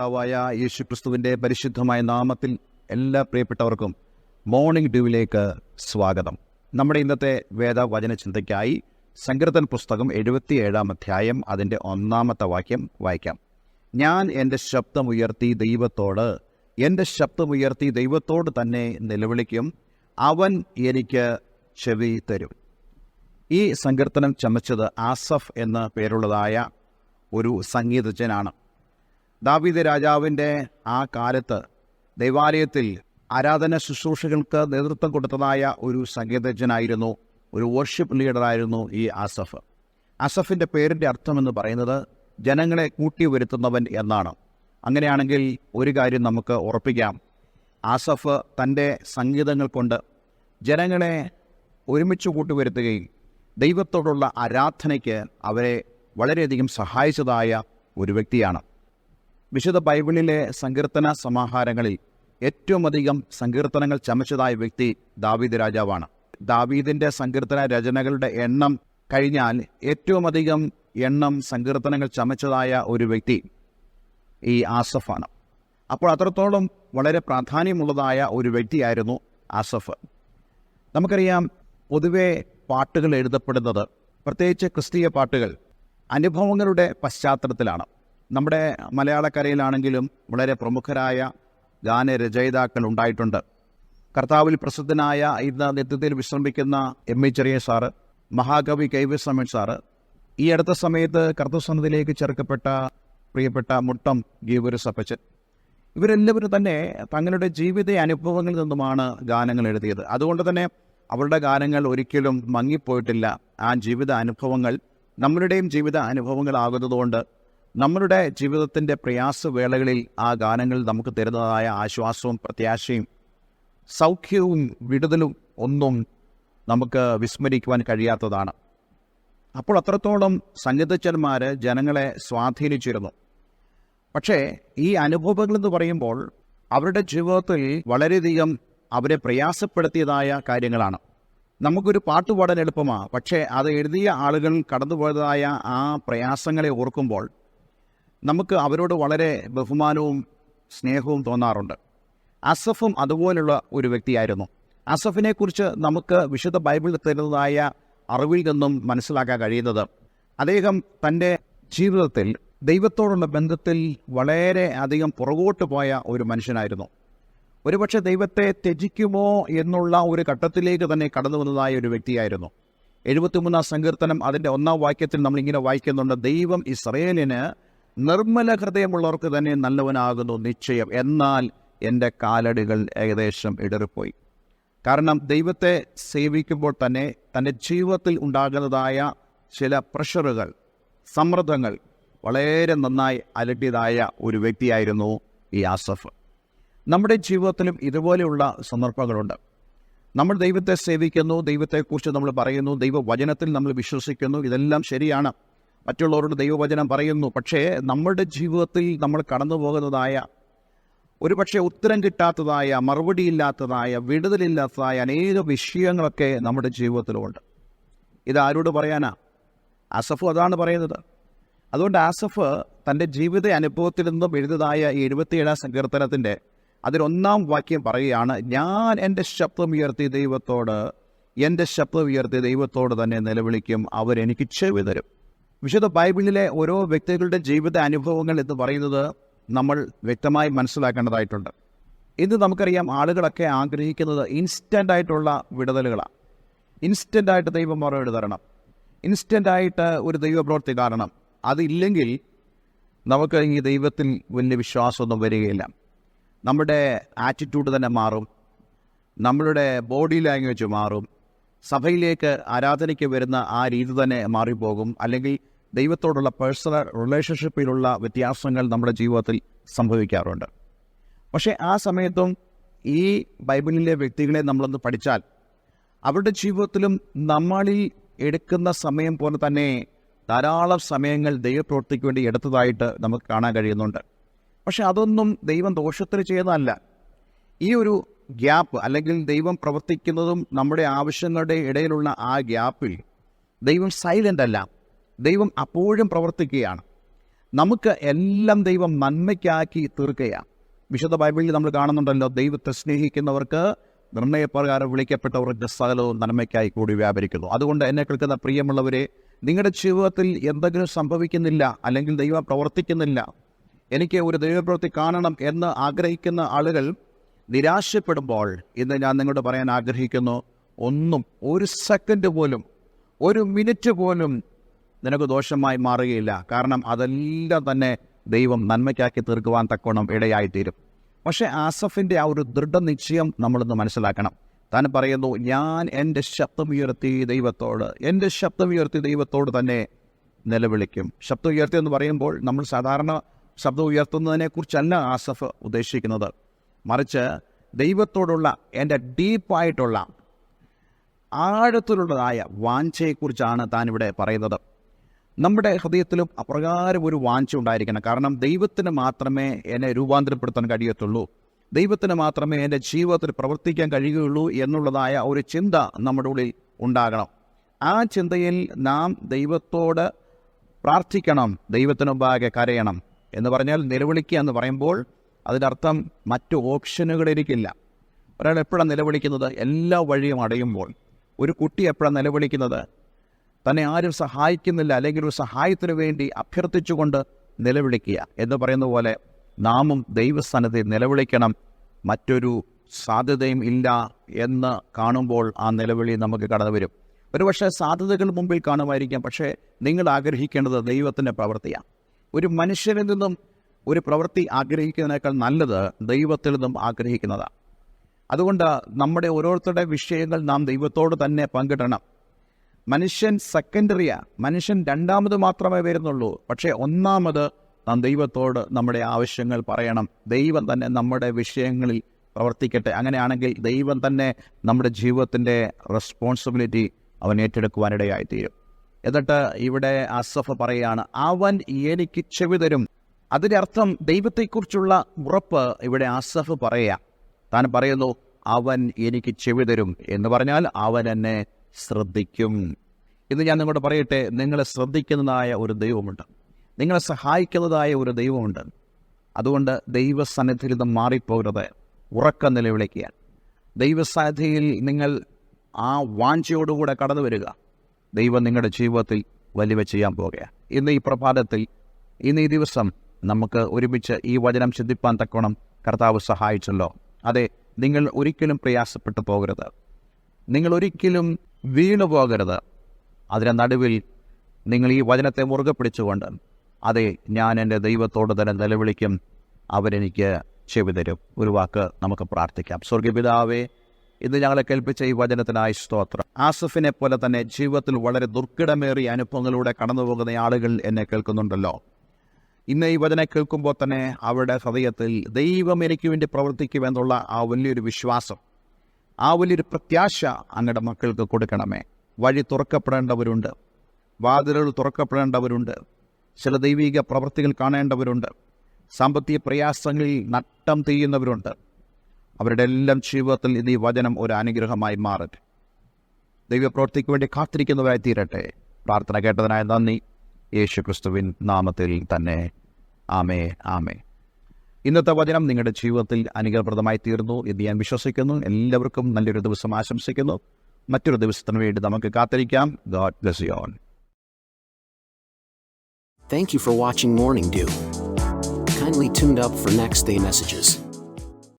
കർത്താവായ യേശു ക്രിസ്തുവിന്റെ പരിശുദ്ധമായ നാമത്തിൽ എല്ലാ പ്രിയപ്പെട്ടവർക്കും മോർണിംഗ് ഡ്യൂവിലേക്ക് സ്വാഗതം. നമ്മുടെ ഇന്നത്തെ വേദവചന ചിന്തയ്ക്കായി സങ്കീർത്തൻ പുസ്തകം എഴുപത്തിയേഴാം അധ്യായം അതിന്റെ ഒന്നാമത്തെ വാക്യം വായിക്കാം. ഞാൻ എന്റെ ശബ്ദമുയർത്തി ദൈവത്തോട് എന്റെ ശബ്ദമുയർത്തി ദൈവത്തോട് തന്നെ നിലവിളിക്കും. അവൻ എനിക്ക് ചെവി തരും. ഈ സങ്കീർത്തനം ചമച്ചത് ആസഫ് എന്ന പേരുള്ളതായ ഒരു സംഗീതജ്ഞനാണ്. ദാവീദ് രാജാവിന്റെ ആ കാലത്ത് ദൈവാലയത്തിൽ ആരാധന ശുശ്രൂഷകൾക്ക് നേതൃത്വം കൊടുത്തതായ ഒരു സംഗീതജ്ഞനായിരുന്നു ഒരു വർഷിപ്പ് ലീഡറായിരുന്നു ഈ ആസഫ്. അസഫിന്റെ പേരിന്റെ അർത്ഥമെന്ന് പറയുന്നത് ജനങ്ങളെ കൂട്ടി വരുത്തുന്നവൻ എന്നാണ്. അങ്ങനെയാണെങ്കിൽ ഒരു കാര്യം നമുക്ക് ഉറപ്പിക്കാം. ആസഫ് തന്റെ സംഗീതങ്ങൾ കൊണ്ട് ജനങ്ങളെ ഒരുമിച്ച് കൂട്ടിവരുത്തുകയും ദൈവത്തോടുള്ള ആരാധനയ്ക്ക് അവരെ വളരെയധികം സഹായിച്ചതായ ഒരു വ്യക്തിയാണ്. വിശുദ്ധ ബൈബിളിലെ സങ്കീർത്തന സമാഹാരങ്ങളിൽ ഏറ്റവും അധികം സങ്കീർത്തനങ്ങൾ ചമച്ചതായ വ്യക്തി ദാവീദ് രാജാവാണ്. ദാവീദിന്റെ സങ്കീർത്തന രചനകളുടെ എണ്ണം കഴിഞ്ഞാൽ ഏറ്റവും അധികം എണ്ണം സങ്കീർത്തനങ്ങൾ ചമച്ചതായ ഒരു വ്യക്തി ഈ ആസഫാണ്. അപ്പോൾ അത്രത്തോളം വളരെ പ്രാധാന്യമുള്ളതായ ഒരു വ്യക്തിയായിരുന്നു ആസഫ്. നമുക്കറിയാം പൊതുവെ പാട്ടുകൾ എഴുതപ്പെടുന്നത് പ്രത്യേകിച്ച് ക്രിസ്തീയ പാട്ടുകൾ അനുഭവങ്ങളുടെ പശ്ചാത്തലത്തിലാണ്. നമ്മുടെ മലയാളക്കരയിലാണെങ്കിലും വളരെ പ്രമുഖരായ ഗാനരചയിതാക്കൾ ഉണ്ടായിട്ടുണ്ട്. കർത്താവിൽ പ്രസിദ്ധനായ ഇന്ന് നിത്യത്തിൽ വിശ്രമിക്കുന്ന എം എ ചെറിയ സാറ് മഹാകവി കെ വി കൈവസ്വാമൻ സാറ് ഈ അടുത്ത സമയത്ത് കർത്തസന്നതിയിലേക്ക് ചേർക്കപ്പെട്ട പ്രിയപ്പെട്ട മുട്ടം ഗീവുരു സപ്പച്ചൻ. ഇവരെല്ലാവരും തന്നെ തങ്ങളുടെ ജീവിത അനുഭവങ്ങളിൽ നിന്നുമാണ് ഗാനങ്ങൾ എഴുതിയത്. അതുകൊണ്ട് തന്നെ അവരുടെ ഗാനങ്ങൾ ഒരിക്കലും മങ്ങിപ്പോയിട്ടില്ല. ആ ജീവിത അനുഭവങ്ങൾ നമ്മളുടെയും ജീവിത അനുഭവങ്ങളാകുന്നതുകൊണ്ട് നമ്മളുടെ ജീവിതത്തിന്റെ പ്രയാസവേളകളിൽ ആ ഗാനങ്ങൾ നമുക്ക് തരുന്നതായ ആശ്വാസവും പ്രത്യാശയും സൗഖ്യവും വിടുതലും ഒന്നും നമുക്ക് വിസ്മരിക്കുവാൻ കഴിയാത്തതാണ്. അപ്പോൾ അത്രത്തോളം സംഗീതജ്ഞന്മാർ ജനങ്ങളെ സ്വാധീനിച്ചിരുന്നു. പക്ഷേ ഈ അനുഭവങ്ങൾ എന്ന് പറയുമ്പോൾ അവരുടെ ജീവിതത്തിൽ വളരെയധികം അവരെ പ്രയാസപ്പെടുത്തിയതായ കാര്യങ്ങളാണ്. നമുക്കൊരു പാട്ട് പാടാൻ എളുപ്പമാണ് പക്ഷേ അത് എഴുതിയ ആളുകൾ കടന്നുപോയതായ ആ പ്രയാസങ്ങളെ ഓർക്കുമ്പോൾ നമുക്ക് അവരോട് വളരെ ബഹുമാനവും സ്നേഹവും തോന്നാറുണ്ട്. അസഫും അതുപോലുള്ള ഒരു വ്യക്തിയായിരുന്നു. അസഫിനെക്കുറിച്ച് നമുക്ക് വിശുദ്ധ ബൈബിളിൽ തരുന്നതായ അറിവിൽ നിന്നും മനസ്സിലാക്കാൻ കഴിയുന്നത് അദ്ദേഹം തന്റെ ജീവിതത്തിൽ ദൈവത്തോടുള്ള ബന്ധത്തിൽ വളരെ അധികം പുറകോട്ട് പോയ ഒരു മനുഷ്യനായിരുന്നു. ഒരുപക്ഷെ ദൈവത്തെ ത്യജിക്കുമോ എന്നുള്ള ഒരു ഘട്ടത്തിലേക്ക് തന്നെ കടന്നു വന്നതായ ഒരു വ്യക്തിയായിരുന്നു. എഴുപത്തിമൂന്നാം സങ്കീർത്തനം അതിന്റെ ഒന്നാം വാക്യത്തിൽ നമ്മളിങ്ങനെ വായിക്കുന്നുണ്ട് ദൈവം ഇസ്രയേലിന് നിർമ്മല ഹൃദയമുള്ളവർക്ക് തന്നെ നല്ലവനാകുന്നു നിശ്ചയം. എന്നാൽ എന്റെ കാലടികൾ ഏകദേശം ഇടറിപ്പോയി. കാരണം ദൈവത്തെ സേവിക്കുമ്പോൾ തന്നെ തന്റെ ജീവിതത്തിൽ ഉണ്ടാകുന്നതായ ചില പ്രഷറുകൾ സമ്മർദ്ദങ്ങൾ വളരെ നന്നായി അലട്ടിയതായ ഒരു വ്യക്തിയായിരുന്നു ഈ ആസഫ് നമ്മുടെ ജീവിതത്തിലും ഇതുപോലെയുള്ള സന്ദർഭങ്ങളുണ്ട്. നമ്മൾ ദൈവത്തെ സേവിക്കുന്നു ദൈവത്തെക്കുറിച്ച് നമ്മൾ പറയുന്നു ദൈവവചനത്തിൽ നമ്മൾ വിശ്വസിക്കുന്നു ഇതെല്ലാം ശരിയാണ്. മറ്റുള്ളവരോട് ദൈവവചനം പറയുന്നു. പക്ഷേ നമ്മുടെ ജീവിതത്തിൽ നമ്മൾ കടന്നു പോകുന്നതായ ഒരുപക്ഷെ ഉത്തരം കിട്ടാത്തതായ മറുപടിയില്ലാത്തതായ വിടുതലില്ലാത്തതായ അനേക വിഷയങ്ങളൊക്കെ നമ്മുടെ ജീവിതത്തിലുമുണ്ട് ഇത് ആരോട് പറയാനാ? അസഫ് അതാണ് പറയുന്നത്. അതുകൊണ്ട് ആസഫ് തന്റെ ജീവിത അനുഭവത്തിൽ നിന്നും എഴുതിയതായ ഈ എഴുപത്തിയേഴാം സങ്കീർത്തനത്തിന്റെ അതിലൊന്നാം വാക്യം പറയുകയാണ് ഞാൻ എന്റെ ശബ്ദം ഉയർത്തി ദൈവത്തോട് എന്റെ ശബ്ദം ഉയർത്തി ദൈവത്തോട് തന്നെ നിലവിളിക്കും. അവരെനിക്ക് ചെവി തരും. വിശുദ്ധ ബൈബിളിലെ ഓരോ വ്യക്തികളുടെ ജീവിത അനുഭവങ്ങൾ എന്ന് പറയുന്നത് നമ്മൾ വ്യക്തമായി മനസ്സിലാക്കേണ്ടതായിട്ടുണ്ട്. ഇന്ന് നമുക്കറിയാം ആളുകളൊക്കെ ആഗ്രഹിക്കുന്നത് ഇൻസ്റ്റന്റ് ആയിട്ടുള്ള വിടുതലുകളാണ്. ഇൻസ്റ്റന്റ് ആയിട്ട് ദൈവം മറുപടി തരണം. ഇൻസ്റ്റന്റ് ആയിട്ട് ഒരു ദൈവപ്രവൃത്തി കാരണം. അതില്ലെങ്കിൽ നമുക്ക് ഈ ദൈവത്തിൽ വലിയ വിശ്വാസമൊന്നും വരികയില്ല. നമ്മുടെ ആറ്റിറ്റ്യൂഡ് തന്നെ മാറും. നമ്മളുടെ ബോഡി ലാംഗ്വേജ് മാറും. സഭയിലേക്ക് ആരാധനയ്ക്ക് വരുന്ന ആ രീതി തന്നെ മാറിപ്പോകും. അല്ലെങ്കിൽ ദൈവത്തോടുള്ള പേഴ്സണൽ റിലേഷൻഷിപ്പിലുള്ള വ്യത്യാസങ്ങൾ നമ്മുടെ ജീവിതത്തിൽ സംഭവിക്കാറുണ്ട്. പക്ഷേ ആ സമയത്തും ഈ ബൈബിളിലെ വ്യക്തികളെ നമ്മളൊന്ന് പഠിച്ചാൽ അവരുടെ ജീവിതത്തിലും നമ്മളിൽ എടുക്കുന്ന സമയം പോലെ തന്നെ ധാരാളം സമയങ്ങൾ ദൈവപ്രവൃത്തിക്ക് വേണ്ടി എടുത്തതായിട്ട് നമുക്ക് കാണാൻ കഴിയുന്നുണ്ട്. പക്ഷെ അതൊന്നും ദൈവം ദോഷത്തിന് ചെയ്യുന്നതല്ല ഈ ഒരു ഗ്യാപ്പ് അല്ലെങ്കിൽ ദൈവം പ്രവർത്തിക്കുന്നതും നമ്മുടെ ആവശ്യങ്ങളുടെ ഇടയിലുള്ള ആ ഗ്യാപ്പിൽ ദൈവം സൈലന്റ് അല്ല. ദൈവം അപ്പോഴും പ്രവർത്തിക്കുകയാണ്. നമുക്ക് എല്ലാം ദൈവം നന്മയ്ക്കാക്കി തീർക്കുകയാണ് വിശുദ്ധ ബൈബിളിൽ നമ്മൾ കാണുന്നുണ്ടല്ലോ ദൈവത്തെ സ്നേഹിക്കുന്നവർക്ക് നിർണയപ്രകാരം വിളിക്കപ്പെട്ടവർക്ക് സകലവും നന്മയ്ക്കായി കൂടി വ്യാപരിക്കുന്നു. അതുകൊണ്ട് എന്നെ കേൾക്കുന്ന പ്രിയമുള്ളവരെ നിങ്ങളുടെ ജീവിതത്തിൽ എന്തെങ്കിലും സംഭവിക്കുന്നില്ല അല്ലെങ്കിൽ ദൈവം പ്രവർത്തിക്കുന്നില്ല എനിക്ക് ഒരു ദൈവപ്രവൃത്തി കാണണം എന്ന് ആഗ്രഹിക്കുന്ന ആളുകൾ നിരാശപ്പെടുമ്പോൾ ഇന്ന് ഞാൻ നിങ്ങളോട് പറയാൻ ആഗ്രഹിക്കുന്നു ഒന്നും ഒരു സെക്കൻഡ് പോലും ഒരു മിനിറ്റ് പോലും നിനക്ക് ദോഷമായി മാറുകയില്ല. കാരണം അതെല്ലാം തന്നെ ദൈവം നന്മയ്ക്കാക്കി തീർക്കുവാൻ തക്കോണം ഇടയായിത്തീരും. പക്ഷേ ആസഫിന്റെ ആ ഒരു ദൃഢനിശ്ചയം നമ്മളൊന്ന് മനസ്സിലാക്കണം. താൻ പറയുന്നു ഞാൻ എന്റെ ശബ്ദമുയർത്തി ദൈവത്തോട് എന്റെ ശബ്ദമുയർത്തി ദൈവത്തോട് തന്നെ നിലവിളിക്കും. ശബ്ദം ഉയർത്തി എന്ന് പറയുമ്പോൾ നമ്മൾ സാധാരണ ശബ്ദം ഉയർത്തുന്നതിനെക്കുറിച്ചല്ല ആസഫ് ഉദ്ദേശിക്കുന്നത്. മറിച്ച് ദൈവത്തോടുള്ള എന്റെ ഡീപ്പായിട്ടുള്ള ആഴത്തിലുള്ളതായ വാഞ്ചയെക്കുറിച്ചാണ് താൻ ഇവിടെ പറയുന്നത്. നമ്മുടെ ഹൃദയത്തിലും അപ്രകാരം ഒരു വാഞ്ച ഉണ്ടായിരിക്കണം. കാരണം ദൈവത്തിന് മാത്രമേ എന്നെ രൂപാന്തരപ്പെടുത്താൻ കഴിയത്തുള്ളൂ. ദൈവത്തിന് മാത്രമേ എന്റെ ജീവിതത്തിൽ പ്രവർത്തിക്കാൻ കഴിയുകയുള്ളൂ എന്നുള്ളതായ ഒരു ചിന്ത നമ്മുടെ ഉള്ളിൽ ഉണ്ടാകണം. ആ ചിന്തയിൽ നാം ദൈവത്തോട് പ്രാർത്ഥിക്കണം. ദൈവത്തിനുമ്പാകെ കരയണം എന്ന് പറഞ്ഞാൽ നിലവിളിക്കുക എന്ന് പറയുമ്പോൾ അതിനർത്ഥം മറ്റു ഓപ്ഷനുകളിരിക്കില്ല ഒരാൾ എപ്പോഴാണ് നിലവിളിക്കുന്നത്? എല്ലാ വഴിയും അടയുമ്പോൾ. ഒരു കുട്ടി എപ്പോഴാണ് നിലവിളിക്കുന്നത്? തന്നെ ആരും സഹായിക്കുന്നില്ല. അല്ലെങ്കിൽ ഒരു സഹായത്തിന് വേണ്ടി അഭ്യർത്ഥിച്ചുകൊണ്ട് നിലവിളിക്കുക. എന്ന് പറയുന്ന പോലെ നാമും ദൈവസ്ഥാനത്തെ നിലവിളിക്കണം. മറ്റൊരു സാധ്യതയും ഇല്ല എന്ന് കാണുമ്പോൾ ആ നിലവിളി നമുക്ക് കടന്നു വരും. ഒരുപക്ഷെ സാധ്യതകൾ മുമ്പിൽ കാണുമായിരിക്കാം. പക്ഷേ നിങ്ങൾ ആഗ്രഹിക്കേണ്ടത് ദൈവത്തിന്റെ പ്രവൃത്തിയാണ്. ഒരു മനുഷ്യനിൽ നിന്നും ഒരു പ്രവൃത്തി ആഗ്രഹിക്കുന്നതിനേക്കാൾ നല്ലത് ദൈവത്തിൽ നിന്നും ആഗ്രഹിക്കുന്നതാണ്. അതുകൊണ്ട് നമ്മുടെ ഓരോരുത്തരുടെ വിഷയങ്ങൾ നാം ദൈവത്തോട് തന്നെ പങ്കിടണം. മനുഷ്യൻ സെക്കൻഡറിയാണ് മനുഷ്യൻ രണ്ടാമത് മാത്രമേ വരുന്നുള്ളൂ. പക്ഷേ ഒന്നാമത് നാം ദൈവത്തോട് നമ്മുടെ ആവശ്യങ്ങൾ പറയണം. ദൈവം തന്നെ നമ്മുടെ വിഷയങ്ങളിൽ പ്രവർത്തിക്കട്ടെ. അങ്ങനെയാണെങ്കിൽ ദൈവം തന്നെ നമ്മുടെ ജീവിതത്തിന്റെ റെസ്പോൺസിബിലിറ്റി അവൻ ഏറ്റെടുക്കുവാനിടയായിത്തീരും. എന്നിട്ട് ഇവിടെ അസഫ് പറയുകയാണ് അവൻ എനിക്ക് ചെവി തരും. അതിന്റെ അർത്ഥം ദൈവത്തെക്കുറിച്ചുള്ള ഉറപ്പ് ഇവിടെ അസഫ് പറയുക. താൻ പറയുന്നു അവൻ എനിക്ക് ചെവി തരും എന്ന് പറഞ്ഞാൽ അവൻ എന്നെ ശ്രദ്ധിക്കും. ഇന്ന് ഞാൻ നിങ്ങളോട് പറയട്ടെ നിങ്ങളെ ശ്രദ്ധിക്കുന്നതായ ഒരു ദൈവമുണ്ട്. നിങ്ങളെ സഹായിക്കുന്നതായ ഒരു ദൈവമുണ്ട്. അതുകൊണ്ട് ദൈവസന്നിധിയിൽ നിന്ന് മാറിപ്പോകരുത്. ഉറക്ക നിലവിളിക്കുക ദൈവസന്നിധിയിൽ നിങ്ങൾ ആ വാഞ്ചയോടുകൂടെ കടന്നു വരിക. ദൈവം നിങ്ങളുടെ ജീവിതത്തിൽ വലിയ ചെയ്യാൻ പോകുക ഇന്ന് ഈ പ്രഭാതത്തിൽ ഇന്ന് ഈ ദിവസം നമുക്ക് ഒരുമിച്ച് ഈ വചനം ചിന്തിപ്പാൻ തക്കോണം കർത്താവ് സഹായിച്ചല്ലോ. അതെ നിങ്ങൾ ഒരിക്കലും പ്രയാസപ്പെട്ടു പോകരുത്. നിങ്ങൾ ഒരിക്കലും വീണു പോകരുത്. അതിന്റെ നടുവിൽ നിങ്ങൾ ഈ വചനത്തെ മുറുകെ പിടിച്ചുകൊണ്ട് അതെ ഞാൻ എന്റെ ദൈവത്തോട് തന്നെ നിലവിളിക്കും. അവരെനിക്ക് ചെവി തരും. ഒരു വാക്ക് നമുക്ക് പ്രാർത്ഥിക്കാം. സ്വർഗപിതാവേ ഇന്ന് ഞങ്ങളെ കേൾപ്പിച്ച ഈ വചനത്തിനായി സ്തോത്രം. ആസഫിനെ പോലെ തന്നെ ജീവിതത്തിൽ വളരെ ദുർഘടമേറിയ അനുഭവങ്ങളിലൂടെ കടന്നുപോകുന്ന ആളുകൾ എന്നെ കേൾക്കുന്നുണ്ടല്ലോ. ഇന്ന് ഈ വചനം കേൾക്കുമ്പോൾ തന്നെ അവരുടെ ഹൃദയത്തിൽ ദൈവം എനിക്ക് വേണ്ടി പ്രവർത്തിക്കുമെന്നുള്ള ആ വലിയൊരു വിശ്വാസം ആ വലിയൊരു പ്രത്യാശ അങ്ങയുടെ മക്കൾക്ക് കൊടുക്കണമേ. വഴി തുറക്കപ്പെടേണ്ടവരുണ്ട്. വാതിലുകൾ തുറക്കപ്പെടേണ്ടവരുണ്ട്. ചില ദൈവിക പ്രവൃത്തികൾ കാണേണ്ടവരുണ്ട്. സാമ്പത്തിക പ്രയാസങ്ങളിൽ നട്ടം തീയുന്നവരുണ്ട് അവരുടെ എല്ലാം ജീവിതത്തിൽ ഇന്ന് ഈ വചനം ഒരു അനുഗ്രഹമായി മാറട്ടെ ദൈവപ്രവൃത്തിക്ക് വേണ്ടി കാത്തിരിക്കുന്നവരായി തീരട്ടെ. പ്രാർത്ഥന കേട്ടതിനായ നന്ദി. യേശു ക്രിസ്തുവിൻ നാമത്തിൽ തന്നെ ആമേ ആമേ. ഇന്നത്തെ വചനം നിങ്ങളുടെ ജീവിതത്തിൽ അനുഗ്രഹപ്രദമായി തീർന്നു എന്ന് ഞാൻ വിശ്വസിക്കുന്നു. എല്ലാവർക്കും നല്ലൊരു ദിവസം ആശംസിക്കുന്നു. മറ്റൊരു ദിവസത്തിന് വേണ്ടി നമുക്ക് കാത്തിരിക്കാം. God bless you on Thank you for watching morning dew Kindly tuned up for next day messages.